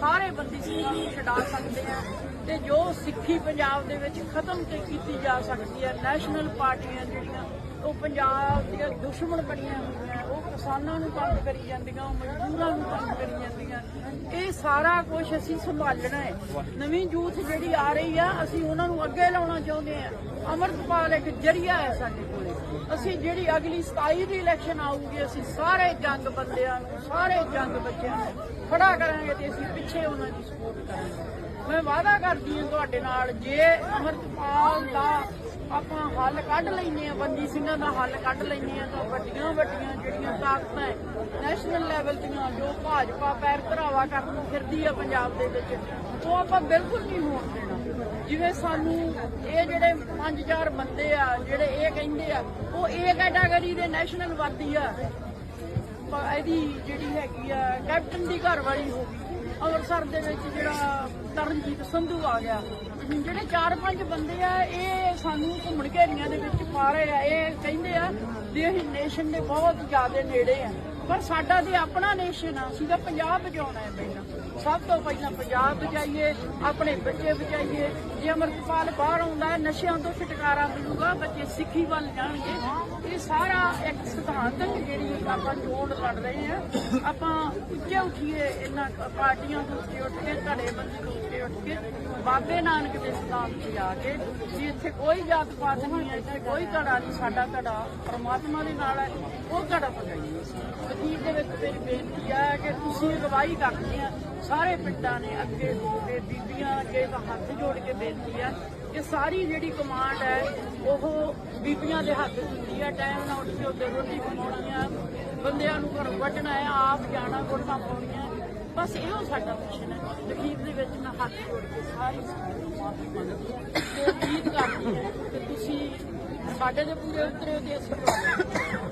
ਸਾਰੇ ਬੰਦੀ ਸਿੰਘਾਂ ਨੂੰ ਛਡਾ ਸਕਦੇ ਆ ਤੇ ਜੋ ਸਿੱਖੀ ਪੰਜਾਬ ਦੇ ਵਿੱਚ ਖਤਮ ਤੇ ਕੀਤੀ ਜਾ ਸਕਦੀ ਹੈ ਨੈਸ਼ਨਲ ਪਾਰਟੀਆਂ ਜਿਹੜੀਆਂ ਉਹ ਪੰਜਾਬ ਦੀਆਂ ਦੁਸ਼ਮਣ ਬਣੀਆਂ ਹੋਈਆਂ ਉਹ ਕਿਸਾਨਾਂ ਨੂੰ ਤੰਗ ਕਰੀ ਜਾਂਦੀਆਂ, ਉਹ ਮਜ਼ਦੂਰਾਂ ਨੂੰ ਤੰਗ ਕਰੀ ਜਾਂਦੀਆਂ। ਇਹ ਸਾਰਾ ਕੁਝ ਅਸੀਂ ਸੰਭਾਲਣਾ ਹੈ। ਨਵੀਂ ਯੂਥ ਜਿਹੜੀ ਆ ਰਹੀ ਆ, ਅਸੀਂ ਉਹਨਾਂ ਨੂੰ ਅੱਗੇ ਲਾਉਣਾ ਚਾਹੁੰਦੇ ਆ ਅਮਰਤਪਾਲ ਇੱਕ ਜਰੀਆ ਹੈ ਸਾਡੇ ਕੋਲੇ। ਅਸੀਂ ਜਿਹੜੀ ਅਗਲੀ 27 ਦੀ ਇਲੈਕਸ਼ਨ ਆਊਗੀ, ਅਸੀਂ ਸਾਰੇ ਜੰਗ ਬੰਦਿਆਂ ਨੂੰ, ਸਾਰੇ ਜੰਗ ਬੱਚਿਆਂ ਨੂੰ ਖੜਾ ਕਰਾਂਗੇ ਤੇ ਅਸੀਂ ਪਿੱਛੇ ਉਹਨਾਂ ਦੀ ਸਪੋਰਟ ਕਰਾਂਗੇ। ਮੈਂ ਵਾਅਦਾ ਕਰਦੀ ਹਾਂ ਤੁਹਾਡੇ ਨਾਲ, ਜੇ ਅਮਰਤਪਾਲ ਦਾ ਆਪਾਂ ਹੱਲ ਕੱਢ ਲੈਨੇ ਆ ਬੰਦੀ ਸਿੰਘਾਂ ਦਾ ਹੱਲ ਕੱਢ ਲੈਨੇ ਆ ਤਾਂ ਵੱਡੀਆਂ ਵੱਡੀਆਂ ਜਿਹੜੀਆਂ ਤਾਕਤਾਂ ਨੈਸ਼ਨਲ ਲੈਵਲ ਦੀਆਂ ਜੋ ਭਾਜਪਾ ਪੈਰ ਧਰਾਵਾ ਕਰਨ ਫਿਰਦੀ ਆ ਪੰਜਾਬ ਦੇ ਵਿੱਚ, ਉਹ ਆਪਾਂ ਬਿਲਕੁਲ ਨਹੀਂ ਹੋਣ ਦੇਣਾ। ਜਿਵੇਂ ਸਾਨੂੰ ਇਹ ਜਿਹੜੇ 5000 ਬੰਦੇ ਆ, ਜਿਹੜੇ ਇਹ ਕਹਿੰਦੇ ਆ, ਉਹ ਇਹ ਕੈਟਾਗਰੀ ਦੇ ਨੈਸ਼ਨਲ ਵਾਦੀ ਆ। ਇਹਦੀ ਜਿਹੜੀ ਹੈਗੀ ਆ ਕੈਪਟਨ ਦੀ ਘਰ ਵਾਲੀ ਹੋ ਗਈ। ਅੰਮ੍ਰਿਤਸਰ ਦੇ ਵਿੱਚ ਜਿਹੜਾ ਤਰਨਜੀਤ ਸੰਧੂ ਆ ਗਿਆ। ਜਿਹੜੇ 4-5 ਬੰਦੇ ਆ, ਇਹ ਸਾਨੂੰ ਘੁੰਮਣ ਘੇਰੀਆਂ ਦੇ ਵਿੱਚ ਪਾ ਰਹੇ ਆ। ਇਹ ਕਹਿੰਦੇ ਆ ਵੀ ਅਸੀਂ ਨੇਸ਼ਨ ਦੇ ਬਹੁਤ ਜ਼ਿਆਦਾ ਨੇੜੇ ਆ। ਪਰ ਸਾਡਾ ਤੇ ਆਪਣਾ ਨੇਸ਼ਨ ਆ, ਅਸੀਂ ਤਾਂ ਪੰਜਾਬ ਬਚਾਉਣਾ ਹੈ ਪਹਿਲਾਂ ਸਭ ਤੋਂ ਪਹਿਲਾਂ ਪੰਜਾਬ ਬਚਾਈਏ ਆਪਣੇ ਬੱਚੇ ਬਚਾਈਏ ਜੇ ਅਮਰਪਾਲ ਬਾਹਰ ਆਉਂਦਾ ਨਸ਼ਿਆਂ ਤੋਂ ਛੁਟਕਾਰਾ ਮਿਲੂਗਾ, ਬੱਚੇ ਸਿੱਖੀ ਵੱਲ ਜਾਣਗੇ। ਇਹ ਸਾਰਾ ਇੱਕ ਸਿਧਾਂਤਕ ਜਿਹੜੀ ਆਪਾਂ ਚੋਣ ਲੜ ਰਹੇ ਆ ਆਪਾਂ ਉੱਚੇ ਉੱਠੀਏ ਇਹਨਾਂ ਪਾਰਟੀਆਂ ਤੋਂ ਉੱਚੇ ਉੱਠ ਕੇ ਧੜੇ ਬੰਦੀ ਤੋਂ ਉੱਚੇ ਉੱਠ ਕੇ ਬਾਬੇ ਨਾਨਕ ਦੇ ਸਥਾਨ ਤੇ ਜਾ ਕੇ ਵੀ ਇੱਥੇ ਕੋਈ ਜਾਤ ਪਾਤ ਨਹੀਂ ਹੈ ਇੱਥੇ ਕੋਈ ਧੜਾ ਨਹੀਂ, ਸਾਡਾ ਧੜਾ ਪਰਮਾਤਮਾ ਦੇ ਨਾਲ ਹੈ, ਉਹ ਧੜਾ ਪਕਾਈਏ ਵਕੀਲ ਦੇ ਵਿੱਚ ਮੇਰੀ ਬੇਨਤੀ ਹੈ ਕਿ ਤੁਸੀਂ ਅਗਵਾਈ ਕਰਦੇ ਆ ਸਾਰੇ ਪਿੰਡਾਂ ਨੇ ਅੱਗੇ ਹੋ ਬੀਬੀਆਂ ਅੱਗੇ ਹੱਥ ਜੋੜ ਕੇ ਬੇਨਤੀ ਹੈ ਕਿ ਸਾਰੀ ਜਿਹੜੀ ਕਮਾਂਡ ਹੈ, ਉਹ ਬੀਬੀਆਂ ਦੇ ਹੱਥ ਹੁੰਦੀ ਹੈ। ਟਾਈਮ ਨਾਲ ਉੱਠ ਕੇ ਉੱਤੇ ਰੋਟੀ ਕਮਾਉਣੀ ਆ ਬੰਦਿਆਂ ਨੂੰ ਘਰੋਂ ਕੱਢਣਾ ਹੈ, ਆਪ ਜਾਣਾ ਵੋਟਾਂ ਪਾਉਣੀਆਂ ਬਸ ਇਹੋ ਸਾਡਾ ਮਿਸ਼ਨ ਹੈ। ਹੱਥ ਜੋੜ ਕੇ ਸਾਰੀ ਸੰਗਤ ਨੂੰ ਮਾਫੀ ਮੰਗਦੀ ਹਾਂ ਤੇ ਉਮੀਦ ਕਰਦੀ ਹਾਂ ਕਿ ਤੁਸੀਂ ਸਾਡੇ ਦੇ ਪੂਰੇ ਉਤਰੇ ਤੇ ਅਸੀਂ ਤੁਹਾਡੇ